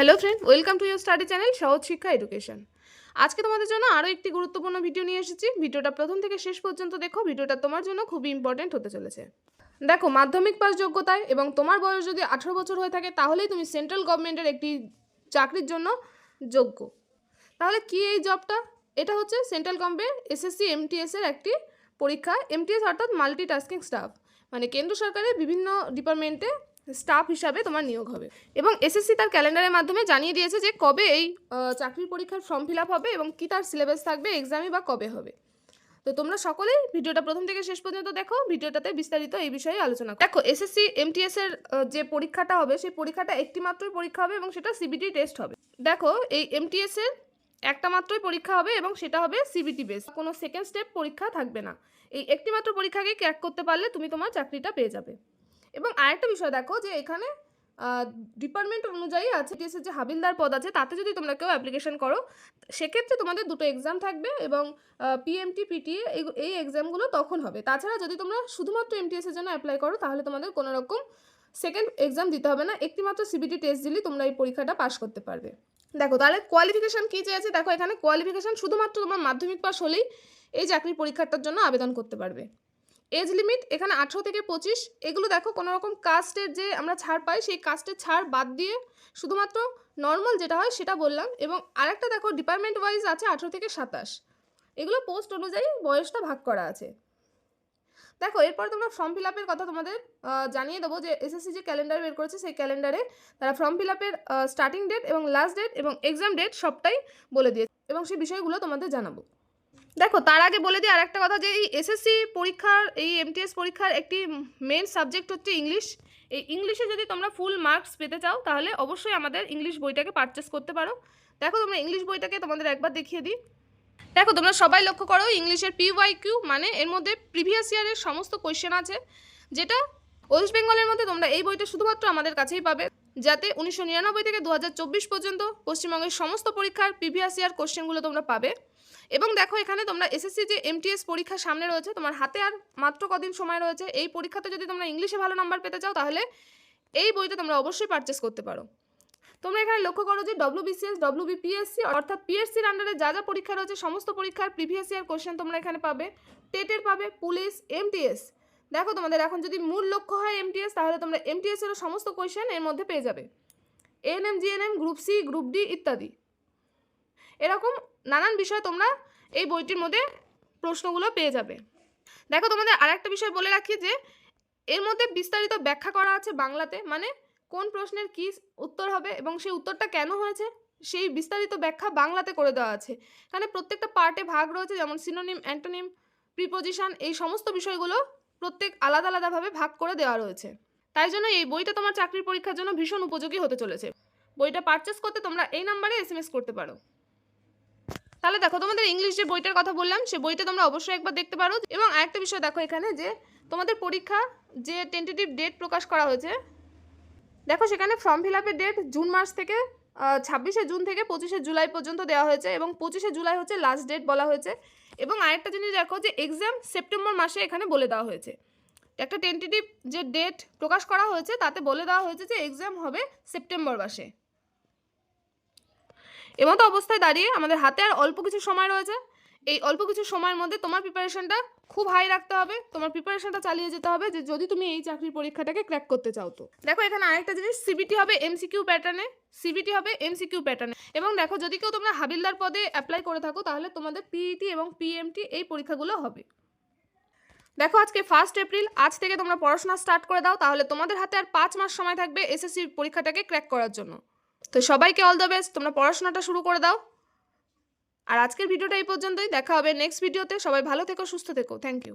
Hello friend welcome to your study channel Sahaj Shiksha education আজকে তোমাদের জন্য আরও একটি গুরুত্বপূর্ণ ভিডিও নিয়ে এসেছি। ভিডিওটা প্রথম থেকে শেষ পর্যন্ত দেখো। ভিডিওটা তোমার জন্য খুবই ইম্পর্টেন্ট হতে চলেছে। দেখো, মাধ্যমিক পাস যোগ্যতায় এবং তোমার বয়স যদি আঠারো বছর হয়ে থাকে, তাহলেই তুমি সেন্ট্রাল গভর্নমেন্টের একটি চাকরির জন্য যোগ্য। তাহলে কি এই জবটা এটা হচ্ছে সেন্ট্রাল গভর্নমেন্ট এসএসসি এমটিএস এর একটি পরীক্ষা। এমটিএস অর্থাৎ মাল্টিটাস্কিং স্টাফ মানে কেন্দ্র সরকারের বিভিন্ন ডিপার্টমেন্টে স্টাফ হিসাবে তোমার নিয়োগ হবে। এবং এসএসসি তার ক্যালেন্ডারের মাধ্যমে জানিয়ে দিয়েছে যে কবে এই চাকরির পরীক্ষার ফর্ম ফিল হবে এবং কি তার সিলেবাস থাকবে এক্সামে বা কবে হবে। তো তোমরা সকলেই ভিডিওটা প্রথম থেকে শেষ পর্যন্ত দেখো, ভিডিওটাতে বিস্তারিত এই বিষয়ে আলোচনা। দেখো এসএসসি এমটিএস এর যে পরীক্ষাটা হবে, সেই পরীক্ষাটা একটি মাত্রই পরীক্ষা হবে এবং সেটা সিবিটি টেস্ট হবে। দেখো, এই এমটিএস এর একটা মাত্রই পরীক্ষা হবে এবং সেটা হবে সিবিটি বেস কোনো সেকেন্ড স্টেপ পরীক্ষা থাকবে না। এই একটি মাত্র পরীক্ষাকে ক্র্যাক করতে পারলে তুমি তোমার চাকরিটা পেয়ে যাবে। এবং আরেকটা বিষয় দেখো যে এখানে ডিপার্টমেন্ট অনুযায়ী আছে টিএস যে হাবিলদার পদ আছে, তাতে যদি তোমরা কেউ অ্যাপ্লিকেশন করো, সেক্ষেত্রে তোমাদের দুটো এক্সাম থাকবে এবং পিএমটি পিটিএ এই এক্সামগুলো তখন হবে। তাছাড়া যদি তোমরা শুধুমাত্র এমটিএস এর জন্য অ্যাপ্লাই করো, তাহলে তোমাদের কোনো রকম সেকেন্ড এক্সাম দিতে হবে না। একটি মাত্র সিবিটি টেস্ট দিলেই তোমরা এই পরীক্ষাটা পাশ করতে পারবে। দেখো, তাহলে কোয়ালিফিকেশান কী চেয়েছে দেখো, এখানে কোয়ালিফিকেশান শুধুমাত্র তোমার মাধ্যমিক পাস হলেই এই চাকরির পরীক্ষাটার জন্য আবেদন করতে পারবে। এজ লিমিট এখানে আঠেরো থেকে পঁচিশ, এগুলো দেখো কোনো রকম কাস্টের যে আমরা ছাড় পাই, সেই কাস্টের ছাড় বাদ দিয়ে শুধুমাত্র নর্মাল যেটা হয় সেটা বললাম এবং আরেকটা দেখো ডিপার্টমেন্ট ওয়াইজ আছে আঠেরো থেকে সাতাশ। এগুলো পোস্ট অনুযায়ী বয়সটা ভাগ করা আছে। দেখো, এরপর তোমরা ফর্ম ফিল আপের কথা তোমাদের জানিয়ে দেবো যে এসএসসি যে ক্যালেন্ডার বের করেছে সেই ক্যালেন্ডারে তারা ফর্ম ফিল আপের স্টার্টিং ডেট এবং লাস্ট ডেট এবং এক্সাম ডেট সবটাই বলে দিয়েছে এবং সেই বিষয়গুলো তোমাদের জানাব। দেখো, তার আগে বলে দিই আর একটা কথা যে এই এসএসসি পরীক্ষার, এই এমটিএস পরীক্ষার একটি মেন সাবজেক্ট হচ্ছে ইংলিশ এই ইংলিশে যদি তোমরা ফুল মার্কস পেতে চাও, তাহলে অবশ্যই আমাদের ইংলিশ বইটাকে পারচেস করতে পারো। দেখো, তোমরা ইংলিশ বইটাকে তোমাদের একবার দেখিয়ে দিই। দেখো, তোমরা সবাই লক্ষ্য করো ইংলিশের পিওয়াই কিউ মানে এর মধ্যে প্রিভিয়াস ইয়ারের সমস্ত কোয়েশ্চেন আছে, যেটা ওয়েস্ট বেঙ্গলের মধ্যে তোমরা এই বইটা শুধুমাত্র আমাদের কাছেই পাবে। যাতে উনিশশো নিরানব্বই থেকে দু হাজার চব্বিশ পর্যন্ত পশ্চিমবঙ্গের সমস্ত পরীক্ষার প্রিভিয়াস ইয়ার কোশ্চেনগুলো তোমরা পাবে। এবং দেখো এখানে তোমরা এসএসসি যে এমটিএস পরীক্ষা সামনে রয়েছে, তোমার হাতে আর মাত্র কদিন সময় রয়েছে, এই পরীক্ষাতে যদি তোমরা ইংলিশে ভালো নাম্বার পেতে চাও, তাহলে এই বইটা তোমরা অবশ্যই পারচেস করতে পারো। তোমরা এখানে লক্ষ্য করো যে ডব্লিউবিসিএস ডব্লিউবিপিএসসি অর্থাৎ পিএসসির আন্ডারে যা যা পরীক্ষা রয়েছে, সমস্ত পরীক্ষার প্রিভিয়াস ইয়ার কোশ্চেন তোমরা এখানে পাবে। টেটের পাবে পুলিশ এমটিএস দেখো তোমাদের এখন যদি মূল লক্ষ্য হয় এমটিএস তাহলে তোমরা এমটিএস এরও সমস্ত কোশ্চেন এর মধ্যে পেয়ে যাবে। ANM GNM group C group D ইত্যাদি। এরকম নানান বিষয় তোমরা এই বইটির মধ্যে প্রশ্নগুলো পেয়ে যাবে। দেখো তোমাদের আরেকটা বিষয় বলে রাখি যে, এর মধ্যে বিস্তারিত ব্যাখ্যা করা আছে বাংলাতে মানে কোন প্রশ্নের কী উত্তর হবে এবং সেই উত্তরটা কেন হয়েছে, সেই বিস্তারিত ব্যাখ্যা বাংলাতে করে দেওয়া আছে। এখানে প্রত্যেকটা পার্টে ভাগ রয়েছে, যেমন সিনোনিম অ্যান্টোনিম প্রিপোজিশন এই সমস্ত বিষয়গুলো প্রত্যেক আলাদা আলাদাভাবে ভাগ করে দেওয়া রয়েছে। তাই জন্য এই বইটা তোমার চাকরির পরীক্ষার জন্য ভীষণ উপযোগী হতে চলেছে। বইটা পারচেস করতে তোমরা এই নাম্বারে এস করতে পারো। তাহলে দেখো, তোমাদের ইংলিশ যে বইটার কথা বললাম, সে বইটা তোমরা অবশ্যই একবার দেখতে পারো। এবং আরেকটা বিষয় দেখো এখানে যে, তোমাদের পরীক্ষা যে টেন্টেটিভ ডেট প্রকাশ করা হয়েছে, দেখো সেখানে ফর্ম ফিল আপের ডেট জুন মাস থেকে ছাব্বিশে জুন থেকে পঁচিশে জুলাই পর্যন্ত দেওয়া হয়েছে এবং পঁচিশে জুলাই হচ্ছে লাস্ট ডেট বলা হয়েছে। এবং আরেকটা জিনিস দেখো যে এক্সাম সেপ্টেম্বর মাসে এখানে বলে দেওয়া হয়েছে। একটা টেন্টেটিভ যে ডেট প্রকাশ করা হয়েছে, তাতে বলে দেওয়া হয়েছে যে এক্সাম হবে সেপ্টেম্বর মাসে। এমতো অবস্থায় দাঁড়িয়ে আমাদের হাতে আর অল্প কিছু সময় রয়েছে। এই অল্প কিছু সময়ের মধ্যে তোমার প্রিপারেশনটা খুব হাই রাখতে হবে। তোমার প্রিপারেশনটা চালিয়ে যেতে হবে যে যদি তুমি এই চাকরির পরীক্ষাটাকে ক্র্যাক করতে চাও তো। দেখো, এখানে আরেকটা জিনিস সিবিটি হবে এমসিকিউ প্যাটার্নে সিবিটি হবে এমসিকিউ প্যাটার্নে এবং দেখো, যদি কেউ তোমরা হাবিলদার পদে অ্যাপ্লাই করে থাকো, তাহলে তোমাদের পিইটি এবং পিএমটি এই পরীক্ষাগুলো হবে। দেখো, আজকে ফার্স্ট এপ্রিল আজ থেকে তোমরা পড়াশোনা স্টার্ট করে দাও, তাহলে তোমাদের হাতে আর পাঁচ মাস সময় থাকবে এসএসসি পরীক্ষাটাকে ক্র্যাক করার জন্য। তো সবাইকে অল দ্য বেস্ট তোমরা পড়াশোনাটা শুরু করে দাও। আর আজকের ভিডিওটা এই পর্যন্তই, দেখা হবে নেক্সট ভিডিওতে সবাই ভালো থেকো, সুস্থ থেকো থ্যাংক ইউ